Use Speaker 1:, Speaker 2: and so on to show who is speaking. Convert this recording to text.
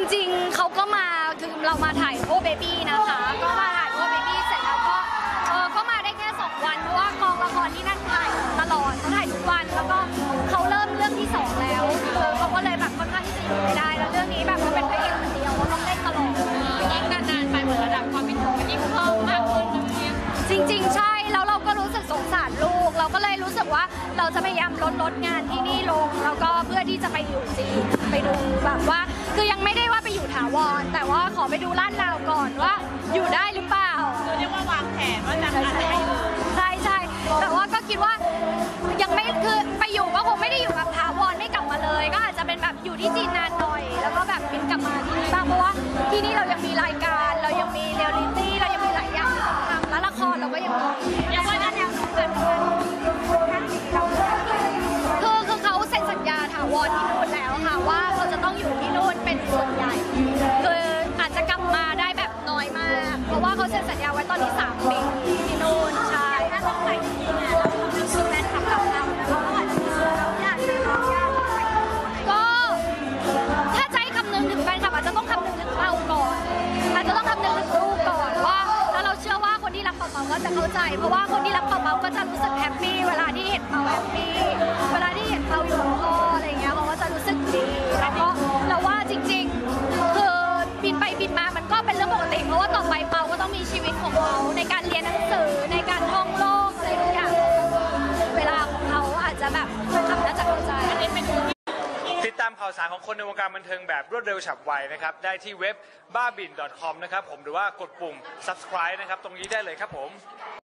Speaker 1: จริงๆ เขาก็มาคือเรามาถ่ายโอเบบี้นะคะ ก็มาถ่ายโอเบบี้เสร็จแล้วก็เออก็มาได้แค่ 2 วัน เพราะว่ากองละครที่นั่นถ่ายตลอดเขาถ่ายทุกวัน แล้วก็เขาเริ่มเรื่องที่ 2 แล้วเออเขาก็เลยแบบค่อนข้างที่จะอยู่ไม่ได้ แล้วเรื่องนี้แบบมันเป็นพระเอกคนเดียวก็ต้องเล่นตลอด
Speaker 2: ยิ่งนานๆไปเหมือนระดับความเป็นห่วงมันยิ่งเพิ่มมากขึ้นนะพี่
Speaker 1: จริง ๆ ใช่ แล้วเราก็รู้สึกสงสารลูก เราก็เลยรู้สึกว่าเราจะพยายามลดลดงานที่นี่ลง แล้วก็เพื่อที่จะไปอยู่าไปอยู่ถาวร แต่ว่าขอไปดูลาดราวก่อนว่า อยู่ได้หรือเปล่า
Speaker 2: คือเรียกว่าวางแผนว่าจะอาจจะให้อยู่
Speaker 1: ใช่ใช่แต่ว่าก็คิดว่ายังไม่คือไปอยู่ก็คงไม่ได้อยู่แบบถาวรไม่กลับมาเลย ก็อาจจะเป็นแบบอยู่ที่จีนนานหน่อย แล้วก็แบบบินกลับมาที่นี่บ้างเพราะว่าที่นี่เรา
Speaker 2: จะ
Speaker 1: เข้าใจ เพราะว่า
Speaker 2: ค
Speaker 1: นที่รักเปาๆก็จะรู้สึกแฮปปี้เวลาที่เห็นเปาแฮปปี้เวลาที่เห็นเปาอยู่กับพ่ออะไรอย่างเงี้ยเขาก็จะรู้สึกดีแล้วก็เราว่าจริงๆคือบินไปบินมามันก็เป็นเรื่องปกติเพราะว่าต่อไปเปาก็ต้องมีชีวิตของเขาในการ
Speaker 3: ข่าวสารของคนในวงการบันเทิงแบบรวดเร็วฉับไวนะครับ ได้ที่เว็บบ้าบิน .com นะครับผมหรือว่ากดปุ่ม subscribe นะครับ ตรงนี้ได้เลยครับผม